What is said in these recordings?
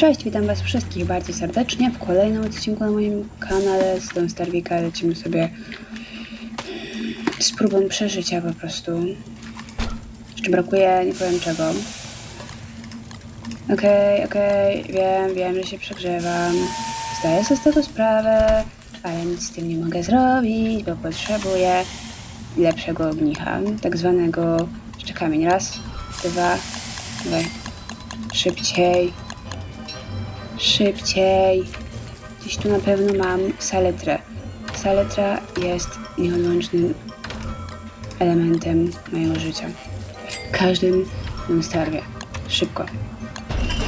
Cześć, witam was wszystkich bardzo serdecznie w kolejnym odcinku na moim kanale z Don Starwika. Lecimy sobie z próbą przeżycia po prostu. Jeszcze brakuje, nie powiem czego. Okej, okej, wiem, wiem, że się przegrzewam. Zdaję sobie z tego sprawę, ale nic z tym nie mogę zrobić, bo potrzebuję lepszego ognicha, tak zwanego jeszcze kamień. Raz, dwa, dawaj. Szybciej. Szybciej. Gdzieś tu na pewno mam saletrę. Saletra jest nieodłącznym elementem mojego życia. W każdym starwie. Szybko.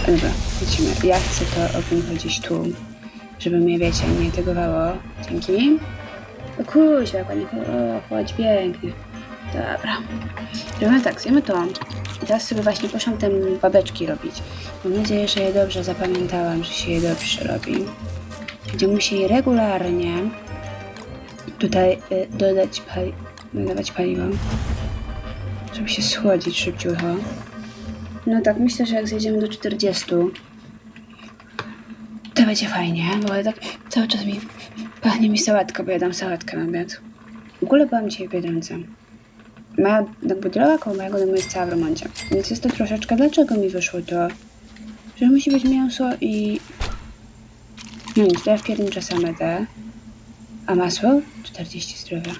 Dobra, lecimy. Ja chcę to ognicho gdzieś tu, żeby mnie, wiecie, nie tegowało. Dzięki. O kuźwa, jak ładnie o, chodź, pięknie. Dobra. Robimy tak, zjemy to. Teraz sobie właśnie poszłam te babeczki robić. Mam nadzieję, że je dobrze zapamiętałam, że się je dobrze robi. Będziemy musieli regularnie tutaj y, dodać pali dodawać paliwo, żeby się schłodzić szybciutko. No tak, myślę, że jak zjedziemy do 40, to będzie fajnie, bo tak cały czas mi pachnie mi sałatka, bo ja dam sałatkę na obiad. W ogóle byłam dzisiaj w Biedronce. Moja jakby droga koło mojego domu jest cała w remoncie. Więc jest to troszeczkę, dlaczego mi wyszło to, że musi być mięso i... No nic, to ja wpierniczę same te. A masło? 40 zdrowia.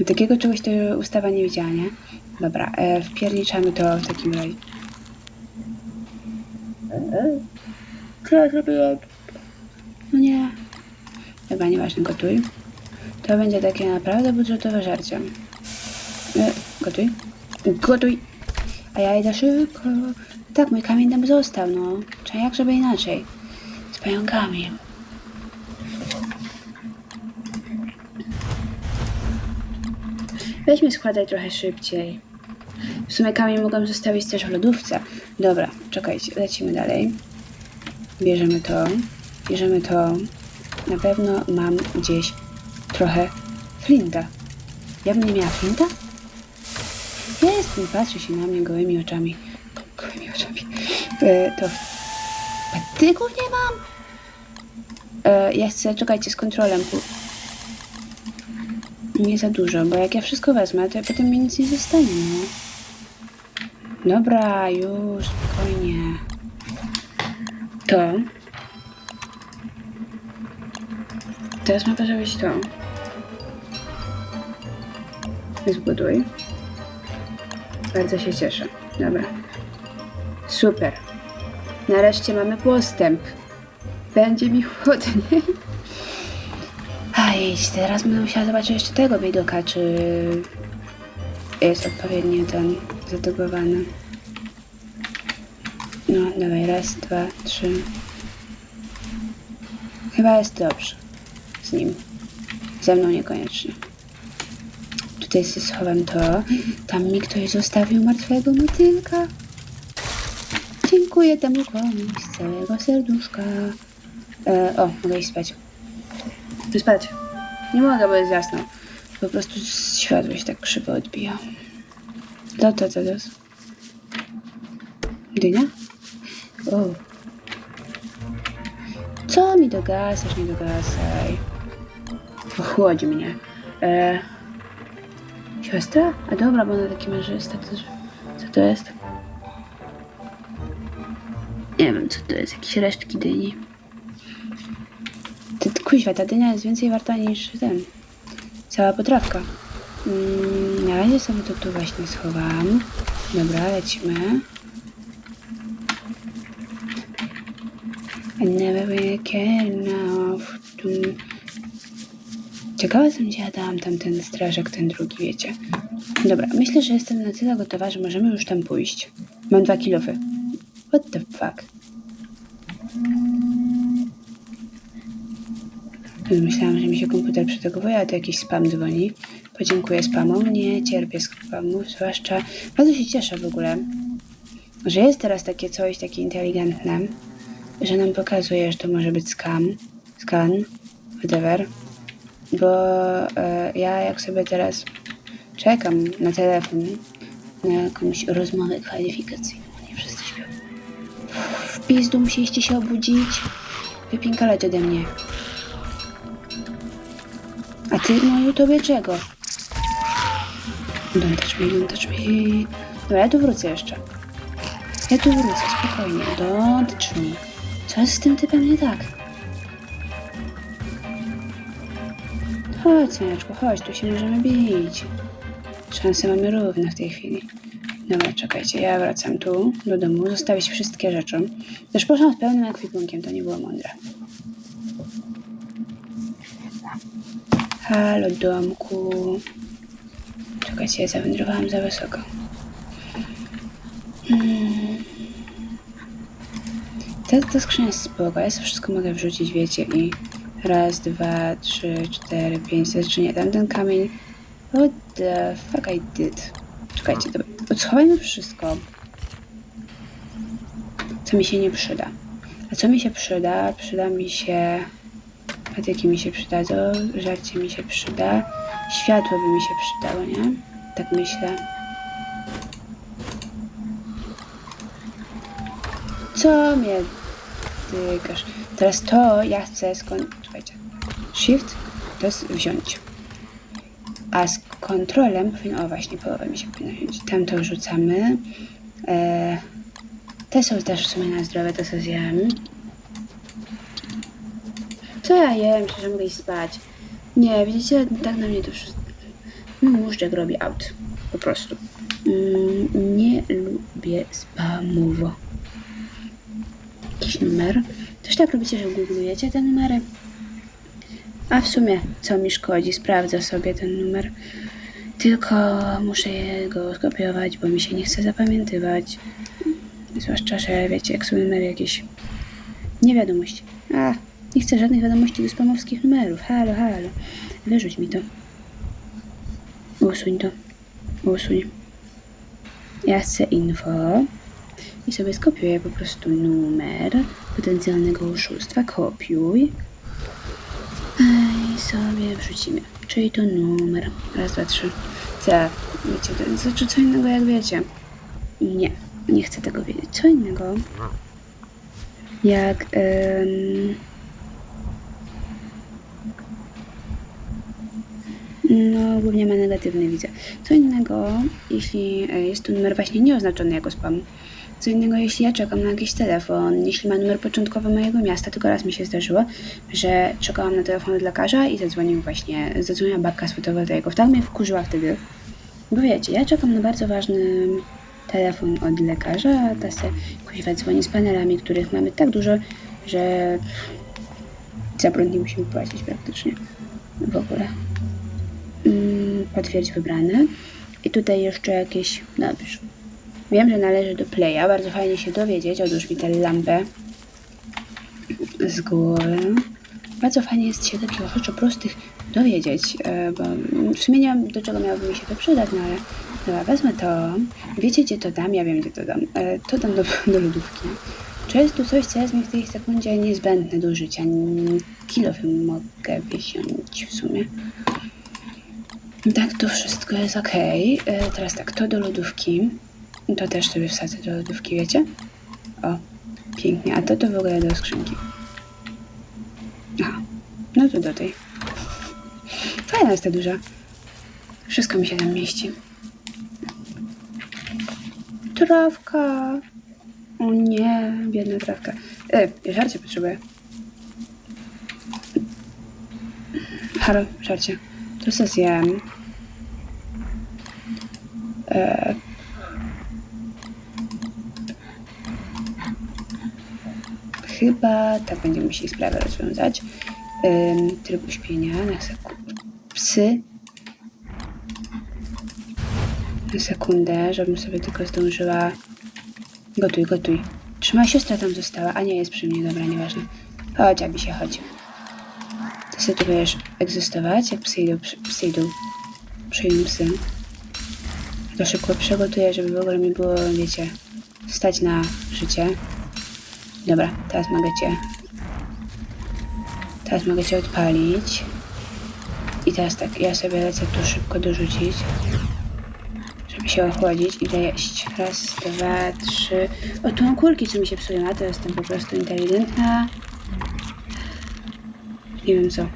No, Takiego czegoś to ustawa nie widziała, nie? Dobra, e, wpierniczamy to w takim razie. Co ja zrobiłem? No nie. Chyba nieważne, gotuj. To będzie takie naprawdę budżetowe żarcie. E, gotuj. Gotuj. A ja idę szybko. Tak, mój kamień tam został, no. Czy jak żeby inaczej? Z pająkami. Weźmy składaj trochę szybciej. W sumie kamień mogłam zostawić też w lodówce. Dobra, czekajcie, lecimy dalej. Bierzemy to. Bierzemy to. Na pewno mam gdzieś trochę flinta. Ja bym nie miała flinta? Jest, nie patrzy się na mnie gołymi oczami. Gołymi oczami. E, to patyków nie mam? E, ja chcę, czekajcie, z kontrolą. pu- Nie za dużo, bo jak ja wszystko wezmę, to potem mi nic nie zostanie, no. Dobra, już, spokojnie. To. Teraz ma to być to. Zbuduj. Bardzo się cieszę. Dobra. Super. Nareszcie mamy postęp. Będzie mi chłodniej. A teraz będę musiała zobaczyć jeszcze tego widoka, czy jest odpowiednio ten zadobowany. No, dawaj, raz, dwa, trzy. Chyba jest dobrze z nim. Ze mną niekoniecznie. Tutaj sobie schowam to. Tam mi ktoś zostawił martwego motylka. Dziękuję temu komuś z całego serduszka. E, o, mogę iść spać. Spać. Nie mogę, bo jest jasno. Po prostu światło się tak krzywo odbija. To, co to jest? Dynia? O. Co mi dogasasz, nie dogasaj. Chłodzi mnie. E, siostra? A dobra, bo ona taki mężysta. To, co to jest? Nie wiem, co to jest. Jakieś resztki dyni. Ty, kuźwa, ta dynia jest więcej warta niż ten. Cała potrawka. Mm, na razie sobie to tu właśnie schowam. Dobra, lecimy. I never cared enough to... Ciekawa jestem, gdzie ja dałam tam ten strażak, ten drugi, wiecie. Dobra, myślę, że jestem na tyle gotowa, że możemy już tam pójść. Mam dwa kilofy. What the fuck? Myślałam, że mi się komputer przetegowuje, a to jakiś spam dzwoni. Podziękuję spamom. Nie cierpię spamów, zwłaszcza... Bardzo się cieszę w ogóle, że jest teraz takie coś, takie inteligentne, że nam pokazuje, że to może być scam, scan, whatever. Bo e, ja jak sobie teraz czekam na telefon, na jakąś rozmowę kwalifikacyjną, nie wszyscy śpią. W pizdu musieliście się obudzić. Wypinkalać ode mnie. A ty, no tobie czego? Don't touch me, don't touch me. Dobra, ja tu wrócę jeszcze. Ja tu wrócę, spokojnie. Don't touch me. Co jest z tym typem nie tak? Chodź, Słoneczku, chodź, tu się możemy bić. Szanse mamy równe w tej chwili. Dobra, czekajcie, ja wracam tu do domu, zostawić wszystkie rzeczy. Też poszłam z pełnym ekwipunkiem, to nie było mądre. Halo, domku. Czekajcie, ja zawędrowałam za wysoko. Hmm. Ta, ta skrzynia jest spoko, ja sobie wszystko mogę wrzucić, wiecie, i raz, dwa, trzy, cztery, pięć, znaczy nie, tamten kamień. What the fuck I did? Czekajcie, dobra, odschowajmy wszystko, co mi się nie przyda. A co mi się przyda? Przyda mi się... Patyki mi się przydadzą, żarcie mi się przyda, światło by mi się przydało, nie? Tak myślę. Co mnie tykasz? Teraz to ja chcę. Czekajcie. Shift to jest wziąć. A z kontrolem powinno... O właśnie, połowę mi się powinno wziąć. Tam to rzucamy. E, te są też w sumie na zdrowie, to co zjem. Co ja jem? Przecież mogę iść spać. Nie, widzicie, tak na mnie to wszystko... Móżdżek robi out. Po prostu. Mm, nie lubię spamowo. Jakiś numer. Też tak robicie, że googlujecie te numery? A w sumie, co mi szkodzi? Sprawdzę sobie ten numer. Tylko muszę go skopiować, bo mi się nie chce zapamiętywać. Zwłaszcza, że wiecie, jak są numery jakieś... Nie wiadomości. A, nie chcę żadnych wiadomości do spamowskich numerów. Halo, halo. Wyrzuć mi to. Usuń to. Usuń. Ja chcę info. I sobie skopiuję po prostu numer potencjalnego oszustwa. Kopiuj. I sobie wrzucimy. Czyli to numer. Raz, dwa, trzy. Wiecie, to znaczy co innego jak wiecie. Nie, nie chcę tego wiedzieć. Co innego? Jak... em, No, głównie ma negatywny widzę. Co innego, jeśli e, jest to numer właśnie nieoznaczony jako spam. Co innego, jeśli ja czekam na jakiś telefon, jeśli ma numer początkowy mojego miasta, tylko raz mi się zdarzyło, że czekałam na telefon od lekarza i zadzwonił właśnie, zadzwoniła babka z fotowoltaików. Tak mnie wkurzyła wtedy. Bo wiecie, ja czekam na bardzo ważny telefon od lekarza, a ta se kuźwa dzwoni z panelami, których mamy tak dużo, że za prąd nie musimy płacić praktycznie w ogóle potwierdź wybrane. I tutaj jeszcze jakieś, dobrze. Wiem, że należy do playa, bardzo fajnie się dowiedzieć. Odłóż mi tę lampę z głowy. Bardzo fajnie jest się takich rzeczy prostych dowiedzieć, e, bo w sumie nie wiem, do czego miałoby mi się to przydać, no ale dobra, wezmę to. Wiecie, gdzie to dam? Ja wiem, gdzie to dam. E, To dam do, do lodówki. Czy jest tu coś, co jest mi w tej sekundzie niezbędne do życia? Kilo mogę wziąć w sumie. Tak, to wszystko jest ok. E, Teraz tak, to do lodówki. To też sobie wsadzę do lodówki, wiecie? O, pięknie. A to to w ogóle do skrzynki. Aha, no to do tej. Fajna jest ta duża. Wszystko mi się tam mieści. Trawka. O nie, biedna trawka. E, żarcie potrzebuję. Halo, żarcie. To co zjem. E, chyba tak będziemy musieli sprawę rozwiązać. Ym, tryb uśpienia na sekundę. Psy. Na sekundę, żebym sobie tylko zdążyła. Gotuj, gotuj. Moja siostra tam została? A nie, jest przy mnie, dobra, nieważne. Chodź, aby się chodzi. Sobie tu będziesz egzystować, jak przyjdą, przy, przyjdą, przyjdą psy. To szybko przygotuję, żeby w ogóle mi było, wiecie, stać na życie. Dobra, teraz mogę cię. Teraz mogę cię odpalić. I teraz tak, ja sobie lecę tu szybko dorzucić. Żeby się ochłodzić. Idę jeść. Raz, dwa, trzy. O, tu mam kulki, co mi się psują, a to jestem po prostu inteligentna. Nie wiem co.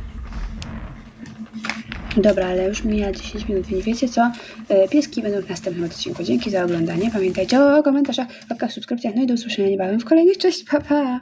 Dobra, ale już mija 10 minut, więc wiecie co? E, Pieski będą w następnym odcinku. Dzięki za oglądanie. Pamiętajcie o komentarzach, łapkach, subskrypcjach. No i do usłyszenia niebawem w kolejnych. Cześć, pa pa!